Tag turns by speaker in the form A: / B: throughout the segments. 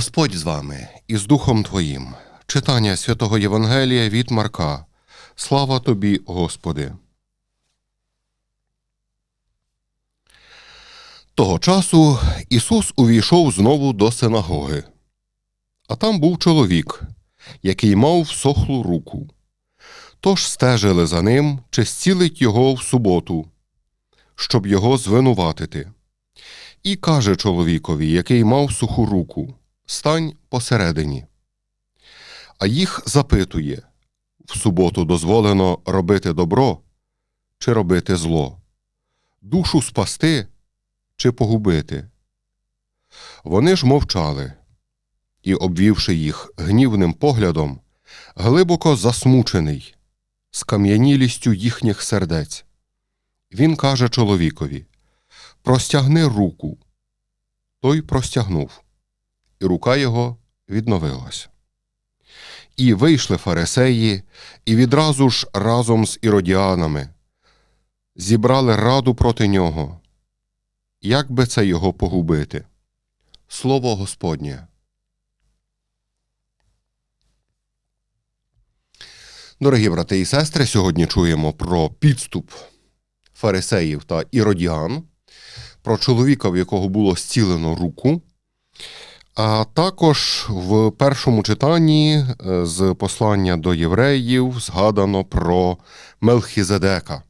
A: Господь з вами і з Духом Твоїм. Читання святого Євангелія від Марка. Слава тобі, Господи. Того часу Ісус увійшов знову до синагоги. А там був чоловік, який мав всохлу руку. Тож стежили за ним, чи зцілить його в суботу, щоб його звинуватити. І каже чоловікові, який мав суху руку Стань посередині. А їх запитує в суботу дозволено робити добро чи робити зло, душу спасти чи погубити. Вони ж мовчали і, обвівши їх гнівним поглядом, глибоко засмучений, скам'янілістю їхніх сердець. Він каже чоловікові Простягни руку. Той простягнув, і рука його відновилась. І вийшли фарисеї, і відразу ж разом з іродіанами зібрали раду проти нього. Як би це його погубити? Слово Господнє. Дорогі брати і сестри, сьогодні чуємо про підступ фарисеїв та іродіан, про чоловіка, в якого було зцілено руку. А також в першому читанні е, з послання до євреїв згадано про Мелхізедека.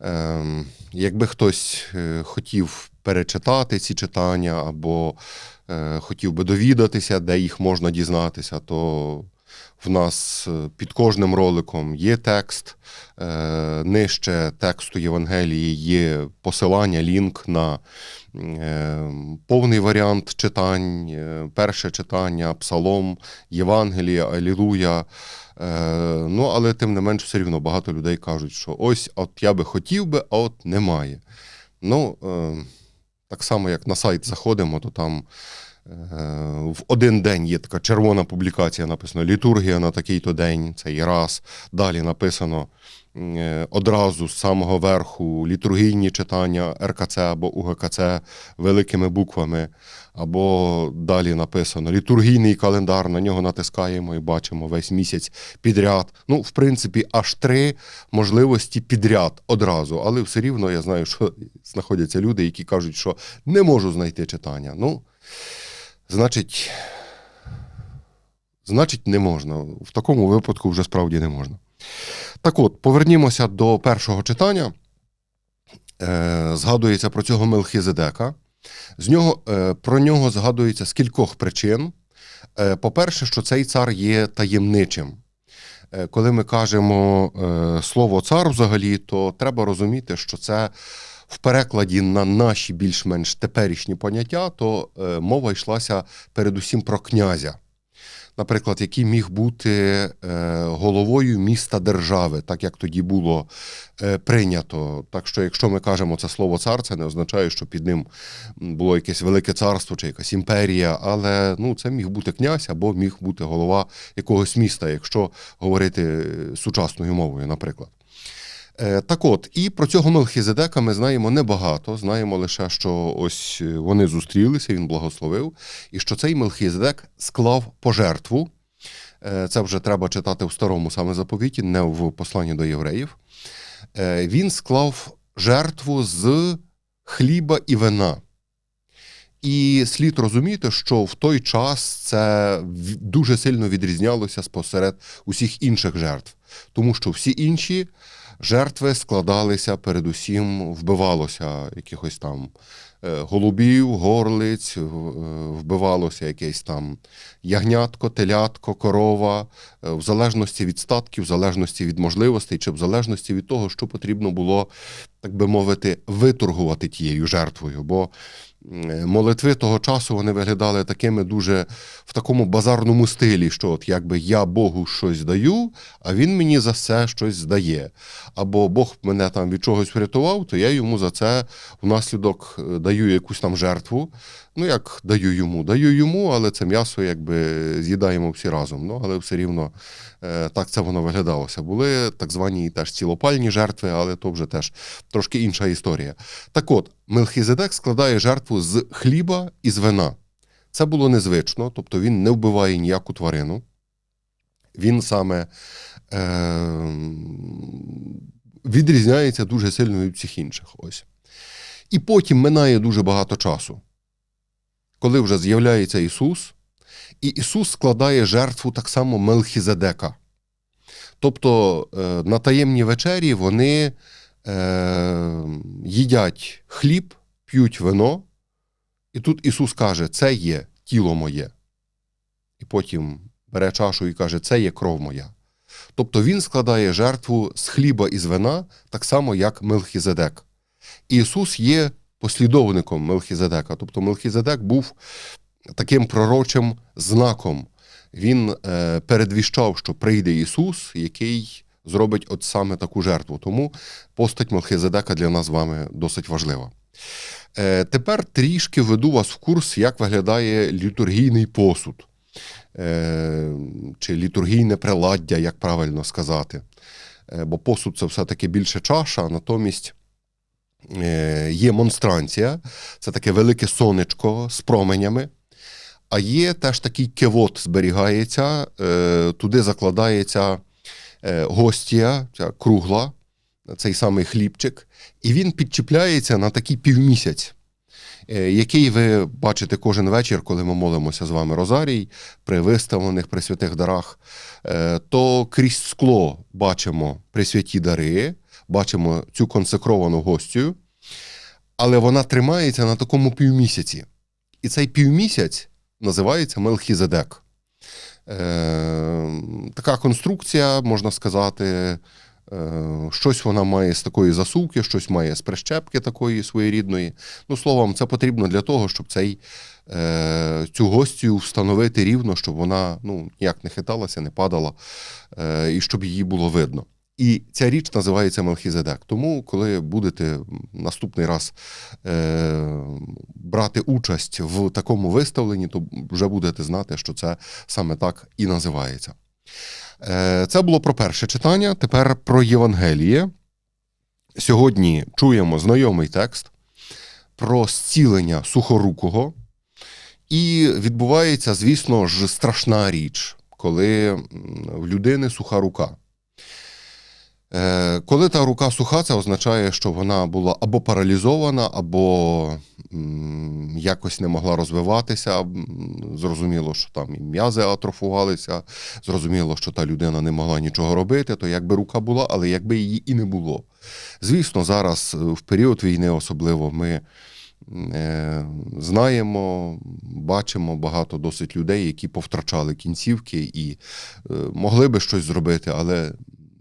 A: Ем, Якби хтось е, хотів перечитати ці читання або е, хотів би довідатися, де їх можна дізнатися, то в нас під кожним роликом є текст, нижче тексту Євангелії є посилання, лінк на повний варіант читань, перше читання, Псалом, Євангелія, Алілуя. Ну, але тим не менш, все рівно багато людей кажуть, що ось от я би хотів би, а от немає. Ну, так само, як на сайт заходимо, то там в один день є така червона публікація, написано Літургія на такий-то день, це і раз. Далі написано одразу з самого верху літургійні читання РКЦ або УГКЦ великими буквами, або далі написано літургійний календар, на нього натискаємо і бачимо весь місяць підряд. Ну, в принципі, аж три можливості підряд одразу. Але все рівно я знаю, що знаходяться люди, які кажуть, що не можу знайти читання. Ну, Значить, значить, не можна. В такому випадку вже справді не можна. Так от, повернімося до першого читання. Е, Згадується про цього Мелхізедека. З нього, е, Про нього згадується з кількох причин. Е, По-перше, що цей цар є таємничим. Коли ми кажемо слово цар взагалі, то треба розуміти, що це в перекладі на наші більш-менш теперішні поняття, то е, мова йшлася передусім про князя. Наприклад, який міг бути е, головою міста держави, так як тоді було е, прийнято. Так що, якщо ми кажемо це слово цар, це не означає, що під ним було якесь велике царство чи якась імперія, але ну, це міг бути князь або міг бути голова якогось міста, якщо говорити сучасною мовою, наприклад. Так от, і про цього Мелхізедека ми знаємо небагато. Знаємо лише, що ось вони зустрілися, він благословив, і що цей Мелхізедек склав пожертву. Це вже треба читати в старому саме заповіті, не в посланні до євреїв. Він склав жертву з хліба і вина. І слід розуміти, що в той час це дуже сильно відрізнялося спосеред усіх інших жертв, тому що всі інші жертви складалися передусім, вбивалося якихось там голубів, горлиць, вбивалося якесь там ягнятко, телятко, корова, в залежності від статків, в залежності від можливостей, чи в залежності від того, що потрібно було, так би мовити, виторгувати тією жертвою. Бо молитви того часу вони виглядали такими дуже в такому базарному стилі, що от якби я Богу щось даю, а він мені за це щось здає. Або Бог мене там від чогось врятував, то я йому за це внаслідок даю якусь там жертву. Ну, як даю йому, даю йому, але це м'ясо якби з'їдаємо всі разом. Ну, але все рівно так це воно виглядалося. Були так звані теж цілопальні жертви, але то вже теж трошки інша історія. Так от, Мелхізедек складає жертву з хліба і з вина. Це було незвично, тобто він не вбиває ніяку тварину. Він саме е, відрізняється дуже сильно від всіх інших. Ось. І потім минає дуже багато часу, коли вже з'являється Ісус, і Ісус складає жертву так само Мелхізедека. Тобто е, на таємній вечері вони е, їдять хліб, п'ють вино, і тут Ісус каже: Це є тіло моє. І потім бере чашу і каже, це є кров моя. Тобто він складає жертву з хліба і з вина, так само, як Мелхізедек. Ісус є послідовником Мелхізедека. Тобто Мелхізедек був таким пророчим знаком. Він е, передвіщав, що прийде Ісус, який зробить от саме таку жертву. Тому постать Мелхізедека для нас з вами досить важлива. Е, тепер трішки веду вас в курс, як виглядає літургійний посуд. Е, чи літургійне приладдя, як правильно сказати. Е, Бо посуд це все-таки більше чаша, а натомість є монстранція, це таке велике сонечко з променями. А є теж такий кевот зберігається, туди закладається гостія, ця кругла, цей самий хлібчик, і він підчіпляється на такий півмісяць е, який ви бачите кожен вечір, коли ми молимося з вами Розарій при виставлених при святих дарах, е, то крізь скло бачимо присвяті дари, бачимо цю консекровану гостю, але вона тримається на такому півмісяці. І цей півмісяць називається Мелхізедек. Е, Така конструкція, можна сказати, Е, Щось вона має з такої засувки, щось має з прищепки такої своєрідної. Ну, словом, це потрібно для того, щоб цей, е, цю гостю встановити рівно, щоб вона ну, ніяк не хиталася, не падала, і щоб її було видно. І ця річ називається Мелхізедек. Тому, коли будете наступний раз е, брати участь в такому виставленні, то вже будете знати, що це саме так і називається. Е, Це було про перше читання. Тепер про Євангеліє. Сьогодні чуємо знайомий текст про зцілення сухорукого. І відбувається, звісно ж, страшна річ, коли в людини суха рука. Е, Коли та рука суха, це означає, що вона була або паралізована, або якось не могла розвиватися. Зрозуміло, що там і м'язи атрофувалися, зрозуміло, що та людина не могла нічого робити, то якби рука була, але якби її і не було. Звісно, зараз е, в період війни особливо ми е, знаємо, бачимо багато досить людей, які повтрачали кінцівки і могли би щось зробити, але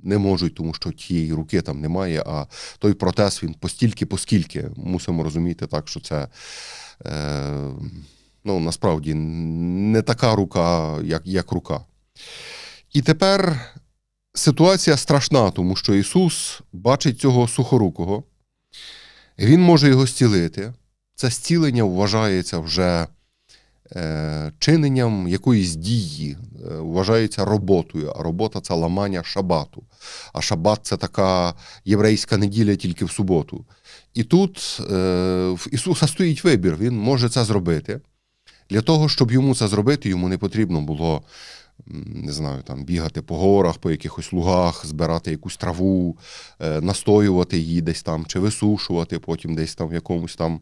A: не можуть, тому що тієї руки там немає. А той протез він постільки, поскільки мусимо розуміти так, що це. Е, Ну, насправді не така рука, як, як рука. І тепер ситуація страшна, тому що Ісус бачить цього сухорукого, Він може його зцілити. Це зцілення вважається вже чиненням якоїсь дії, е, вважається роботою, а робота це ламання шабату. А шабат це така єврейська неділя тільки в суботу. І тут е, в Ісуса стоїть вибір, Він може це зробити. Для того, щоб йому це зробити, йому не потрібно було не знаю, там бігати по горах, по якихось лугах, збирати якусь траву, е, настоювати її десь там, чи висушувати, потім десь там в якомусь там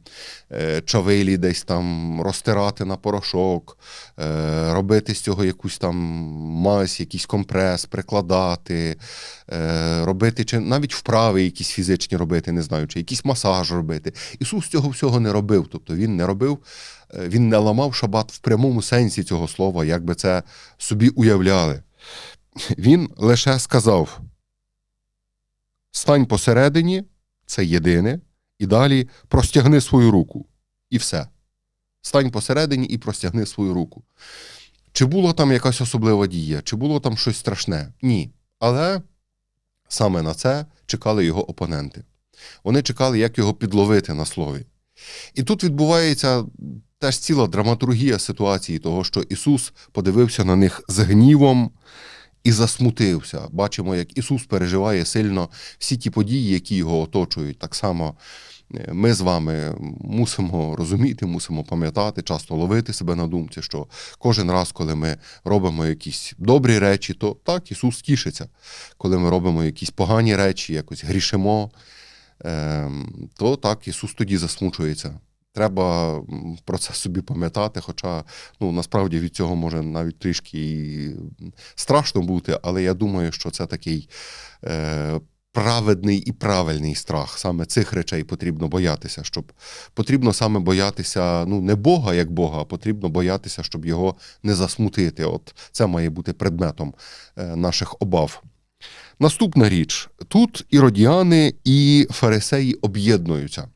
A: е, чавилі, десь там розтирати на порошок, е, робити з цього якусь там мазь, якийсь компрес, прикладати, робити чи навіть вправи якісь фізичні робити, не знаю, чи якийсь масаж робити. Ісус цього всього не робив. Тобто він не робив він не ламав шабат в прямому сенсі цього слова, як би це собі уявляли. Він лише сказав: стань посередині, це єдине, і далі простягни свою руку. І все. Стань посередині і простягни свою руку. Чи була там якась особлива дія, чи було там щось страшне? Ні. Але саме на це чекали його опоненти. Вони чекали, як його підловити на слові. І тут відбувається теж ціла драматургія ситуації, того, що Ісус подивився на них з гнівом і засмутився. Бачимо, як Ісус переживає сильно всі ті події, які його оточують. Так само е, ми з вами мусимо розуміти, мусимо пам'ятати, часто ловити себе на думці, що кожен раз, коли ми робимо якісь добрі речі, то так, Ісус тішиться. Коли ми робимо якісь погані речі, якось грішимо, то так, Ісус тоді засмучується. Треба про це собі пам'ятати, хоча ну, насправді від цього може навіть трішки страшно бути, але я думаю, що це такий е, праведний і правильний страх. Саме цих речей потрібно боятися, щоб потрібно саме боятися ну, не Бога як Бога, а потрібно боятися, щоб його не засмутити. От це має бути предметом е, наших обав. Наступна річ: тут іродіани і фарисеї об'єднуються.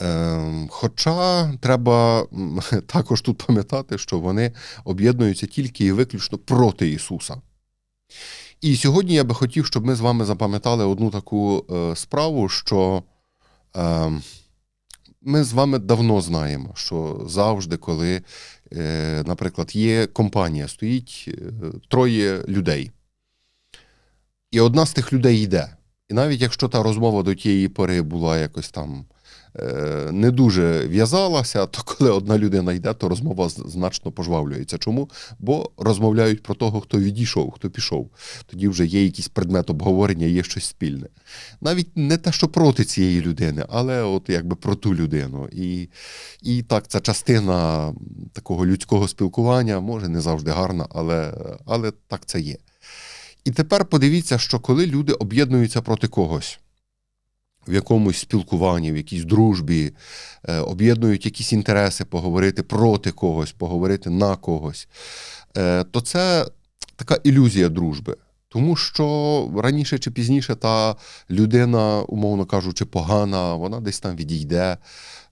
A: Ем, Хоча треба також тут пам'ятати, що вони об'єднуються тільки і виключно проти Ісуса. І сьогодні я би хотів, щоб ми з вами запам'ятали одну таку е, справу, що е, ми з вами давно знаємо, що завжди, коли, е, наприклад, є компанія, стоїть е, троє людей, і одна з тих людей йде. І навіть якщо та розмова до тієї пори була якось там е, не дуже в'язалася, то коли одна людина йде, то розмова значно пожвавлюється. Чому? Бо розмовляють про того, хто відійшов, хто пішов. Тоді вже є якийсь предмет обговорення, є щось спільне. Навіть не те, що проти цієї людини, але от якби про ту людину. І, і так, це частина такого людського спілкування, може не завжди гарна, але, але так це є. І тепер подивіться, що коли люди об'єднуються проти когось в якомусь спілкуванні, в якійсь дружбі, е, об'єднують якісь інтереси, поговорити проти когось, поговорити на когось, е, то це така ілюзія дружби. Тому що раніше чи пізніше та людина, умовно кажучи, погана, вона десь там відійде,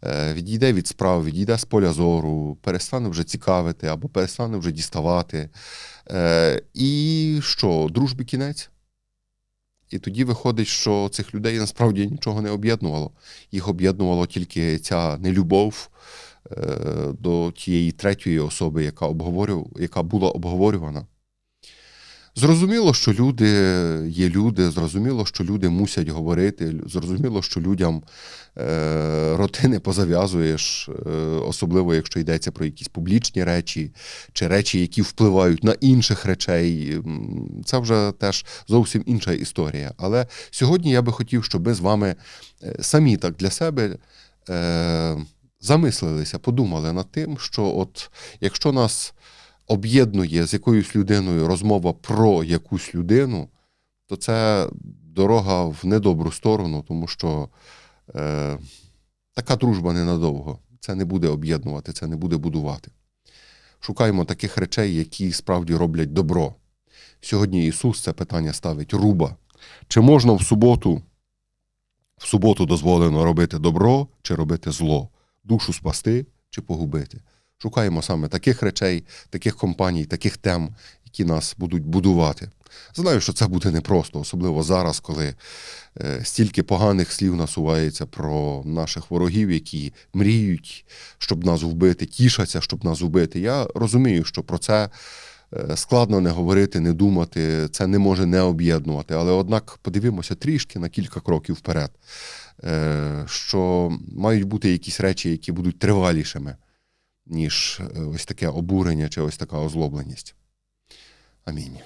A: е, відійде від справ, відійде з поля зору, перестане вже цікавити або перестане вже діставати. Е, І що, дружбі кінець? І тоді виходить, що цих людей насправді нічого не об'єднувало. Їх об'єднувало тільки ця нелюбов е, до тієї третьої особи, яка, обговорюв, яка була обговорювана. Зрозуміло, що люди є люди, зрозуміло, що люди мусять говорити, зрозуміло, що людям е, роти не позав'язуєш, е, особливо якщо йдеться про якісь публічні речі чи речі, які впливають на інших речей. Це вже теж зовсім інша історія. Але сьогодні я би хотів, щоб ми з вами е, самі так для себе. Е, Замислилися, подумали над тим, що от якщо нас об'єднує з якоюсь людиною розмова про якусь людину, то це дорога в недобру сторону, тому що е, така дружба ненадовго. Це не буде об'єднувати, це не буде будувати. Шукаємо таких речей, які справді роблять добро. Сьогодні Ісус це питання ставить руба. Чи можна в суботу, в суботу дозволено робити добро чи робити зло, душу спасти чи погубити? Шукаємо саме таких речей, таких компаній, таких тем, які нас будуть будувати. Знаю, що це буде непросто, особливо зараз, коли е, стільки поганих слів насувається про наших ворогів, які мріють, щоб нас вбити, тішаться, щоб нас вбити. Я розумію, що про це е, складно не говорити, не думати, це не може не об'єднувати. Але однак подивимося трішки на кілька кроків вперед, е, що мають бути якісь речі, які будуть тривалішими ніж е, ось таке обурення чи ось така озлобленість. Амінь.